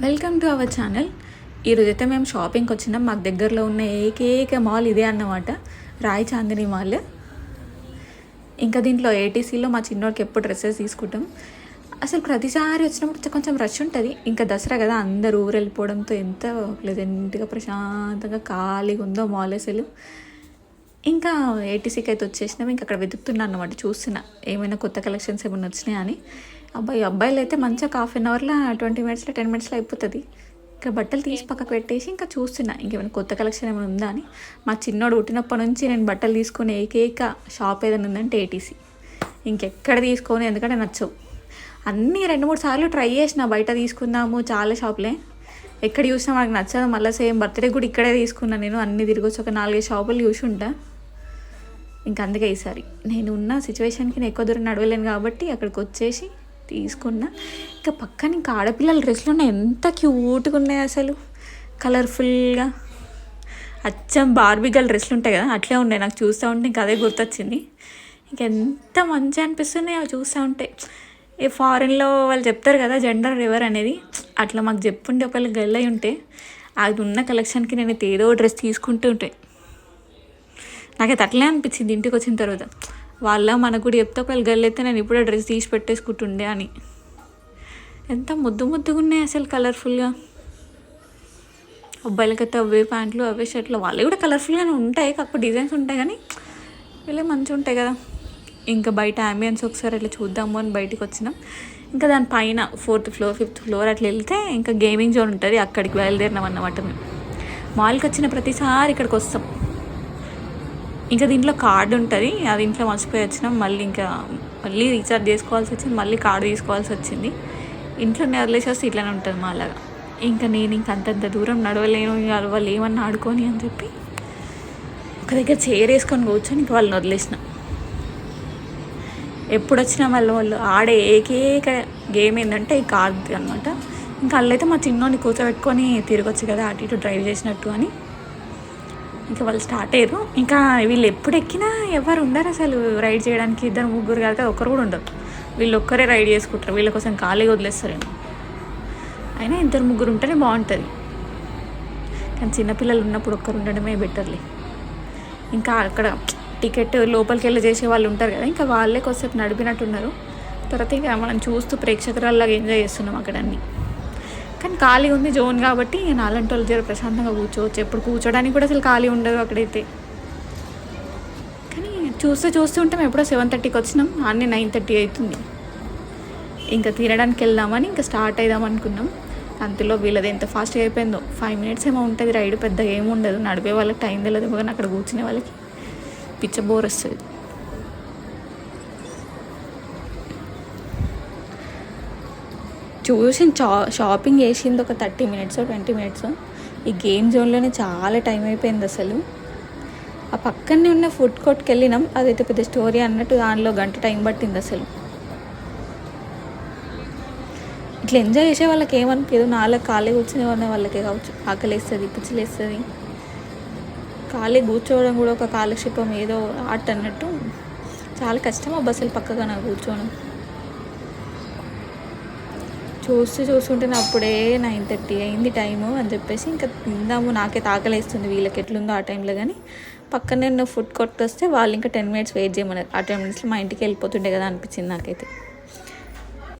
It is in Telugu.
వెల్కమ్ టు అవర్ ఛానల్ ఈరోజైతే మేము షాపింగ్కి వచ్చినాం. మాకు దగ్గరలో ఉన్న ఏకైక మాల్ ఇదే అన్నమాట. రాయ్ చాందిని మాల్ ఇంకా దీంట్లో ఏటీసీలో మా చిన్నోడికి ఎప్పుడు డ్రెస్సెస్ తీసుకుంటాం. అసలు ప్రతిసారి వచ్చినప్పుడు కొంచెం రష్ ఉంటుంది. ఇంకా దసరా కదా అందరు ఊరు వెళ్ళిపోవడంతో ఎంత ప్లెజెంట్గా ప్రశాంతంగా ఖాళీగా ఉందో మాల్ అసలు. ఇంకా ఏటీసీకి అయితే వచ్చేసినాం. ఇంకా అక్కడ వెతుకుతున్నా అనమాట చూస్తున్నా. ఏమైనా కొత్త కలెక్షన్స్ ఏమైనా వచ్చినాయా అని. అబ్బాయి అబ్బాయిలు అయితే మంచిగా హాఫ్ అన్ అవర్లో ట్వంటీ మినిట్స్లో టెన్ మినిట్స్లో అయిపోతుంది. ఇంకా బట్టలు తీసి పక్కకు పెట్టేసి ఇంకా చూస్తున్నా. ఇంకేమైనా కొత్త కలెక్షన్ ఏమైనా ఉందా అని. మా చిన్నోడు పుట్టినప్పటి నుంచి నేను బట్టలు తీసుకునే ఏకైక షాప్ ఏదైనా ఉందంటే ఏటీసీ. ఇంకెక్కడ తీసుకొని ఎందుకంటే నచ్చవు. అన్నీ రెండు మూడు సార్లు ట్రై చేసిన. బయట తీసుకుందాము చాలా షాపులే. ఎక్కడ చూసినా మనకు నచ్చదు. మళ్ళీ సేమ్ బర్త్డే కూడా ఇక్కడే తీసుకున్నా నేను. అన్ని తిరిగొచ్చి ఒక నాలుగైదు షాపులు చూసి ఉంటా. ఇంకా అందుకే ఈసారి. నేను ఉన్న సిచ్యువేషన్కి నేను ఎక్కువ దూరం నడవలేను కాబట్టి అక్కడికి వచ్చేసి తీసుకున్నా. ఇంకా పక్కన ఇంకా ఆడపిల్లల డ్రెస్లు ఉన్నాయి ఎంత క్యూట్గా ఉన్నాయి అసలు. కలర్ఫుల్గా. అచ్చం బార్బీ గర్ల్ డ్రెస్లు ఉంటాయి కదా అట్లే ఉన్నాయి. నాకు చూస్తూ ఉంటే ఇంకా అదే గుర్తొచ్చింది. ఇంకెంత మంచిగా అనిపిస్తున్నాయి అవి చూస్తూ ఉంటే. ఏ ఫారెన్లో వాళ్ళు చెప్తారు కదా జెండర్ రివర్ అనేది. అట్లా మాకు చెప్పుండే ఒకవేళ గల్ అయి ఉంటే అది ఉన్న కలెక్షన్కి నేను అయితే ఏదో డ్రెస్ తీసుకుంటూ ఉంటే. నాకైతే అట్లే అనిపించింది ఇంటికి వచ్చిన తర్వాత. వాళ్ళ మనకు కూడా చెప్తే ఒకవేళ గల్లైతే నేను ఇప్పుడే డ్రెస్ తీసి పెట్టేసుకుంటుండే అని. ఎంత ముద్దు ముద్దుగా ఉన్నాయి అసలు కలర్ఫుల్గా అబ్బాయిలకైతే అవే ప్యాంట్లు అవే షర్ట్లు వాళ్ళు కూడా కలర్ఫుల్గానే ఉంటాయి కాకపోతే డిజైన్స్ ఉంటాయి కానీ వీళ్ళే మంచిగా ఉంటాయి కదా. ఇంకా బయట అంబియన్స్ ఒకసారి అట్లా చూద్దాము అని బయటికి వచ్చినాం. ఇంకా దాని పైన ఫోర్త్ ఫ్లోర్ ఫిఫ్త్ ఫ్లోర్ అట్లా వెళ్తే ఇంకా గేమింగ్ జోన్ ఉంటుంది అక్కడికి బయలుదేరినాం అన్నమాట మేము. మాల్కి వచ్చిన ప్రతిసారి ఇక్కడికి వస్తాం. ఇంకా దీంట్లో కార్డు ఉంటుంది. అది ఇంట్లో మర్చిపోయి వచ్చినాం. మళ్ళీ ఇంకా మళ్ళీ రీఛార్జ్ చేసుకోవాల్సి వచ్చింది. మళ్ళీ కార్డు తీసుకోవాల్సి వచ్చింది. ఇంట్లోనే వదిలేసి వస్తే ఇట్లానే ఉంటుంది మా అలాగా ఇంకా నేను ఇంక అంతంత దూరం నడవలేను. వాళ్ళు ఏమన్నా ఆడుకొని అని చెప్పి ఒక దగ్గర చైర్ వేసుకొని కూర్చొని ఇంక వాళ్ళని వదిలేసిన. ఎప్పుడు వచ్చినా మళ్ళీ వాళ్ళు ఆడే ఏకేక గేమ్ ఏంటంటే ఈ కార్డ్ అనమాట ఇంకా వాళ్ళైతే మా చిన్నోని కూర్చోబెట్టుకొని తిరగొచ్చు కదా అటు ఇటు డ్రైవ్ చేసినట్టు అని. ఇంకా వాళ్ళు స్టార్ట్ అయ్యారు. ఇంకా వీళ్ళు ఎప్పుడు ఎక్కినా ఎవరు ఉండరు అసలు రైడ్ చేయడానికి. ఇద్దరు ముగ్గురు కాదు కదా ఒక్కరు కూడా ఉండరు. వీళ్ళు ఒక్కరే రైడ్ చేసుకుంటారు. వీళ్ళ కోసం ఖాళీగా వదిలేస్తారేమో. అయినా ఇద్దరు ముగ్గురు ఉంటేనే బాగుంటుంది. కానీ చిన్నపిల్లలు ఉన్నప్పుడు ఒక్కరు ఉండడమే బెటర్లే ఇంకా అక్కడ టికెట్ లోపలికి వెళ్ళి చేసే వాళ్ళు ఉంటారు కదా ఇంకా వాళ్ళే కొద్దిసేపు నడిపినట్టున్నారు తర్వాత ఇంకా మనం చూస్తూ ప్రేక్షకురాల్లాగా ఎంజాయ్ చేస్తున్నాం అక్కడ అన్నీ. కానీ ఖాళీ ఉంది జోన్ కాబట్టి నాలంటి వాళ్ళు జర ప్రశాంతంగా కూర్చోవచ్చు. ఎప్పుడు కూర్చోడానికి కూడా అసలు ఖాళీ ఉండదు అక్కడైతే. కానీ చూస్తూ చూస్తూ ఉంటాం. ఎప్పుడో సెవెన్ థర్టీకి వచ్చినాం. అన్నీ నైన్ థర్టీ అవుతుంది. ఇంకా తినడానికి వెళ్దామని ఇంకా స్టార్ట్ అయిదాం అనుకున్నాం. అంతలో వీళ్ళది ఎంత ఫాస్ట్గా అయిపోయిందో. ఫైవ్ మినిట్స్ ఏమో ఉంటుంది. రైడ్ పెద్దగా ఏమి ఉండదు. నడిపే వాళ్ళకి టైం తెలియదు కానీ అక్కడ కూర్చునే వాళ్ళకి పిచ్చ బోర్ వస్తుంది. చూసి షా షాపింగ్ చేసింది ఒక థర్టీ మినిట్స్ ట్వంటీ మినిట్స్. ఈ గేమ్ జోన్లోనే చాలా టైం అయిపోయింది అసలు. ఆ పక్కనే ఉన్న ఫుడ్ కోర్ట్కి వెళ్ళినాం అదైతే పెద్ద స్టోరీ అన్నట్టు దానిలో గంట టైం పట్టింది అసలు. ఇట్లా ఎంజాయ్ చేసే వాళ్ళకి ఏమనిపించదు నాలుగు ఖాళీ కూర్చుని ఉన్న వాళ్ళకే కావచ్చు. ఆకలేస్తుంది పిచ్చిలేస్తుంది. ఖాళీ కూర్చోవడం కూడా ఒక కాలక్షేపం ఏదో ఆట అన్నట్టు. చాలా కష్టం ఆ బస్సులు పక్కగా నాకు కూర్చోవడం. చూస్తూ చూస్తుంటే అప్పుడే నైన్ థర్టీ అయింది టైము అని చెప్పేసి ఇంకా తిందాము నాకే తాకలేస్తుంది వీళ్ళకి ఎట్లుందో ఆ టైంలో కానీ పక్కనే ఉన్న ఫుడ్ కొట్టు వస్తే వాళ్ళు ఇంకా టెన్ మినిట్స్ వెయిట్ చేయమన్నారు. ఆ టెన్ మినిట్స్లో మా ఇంటికి వెళ్ళిపోతుండే కదా అనిపించింది నాకైతే.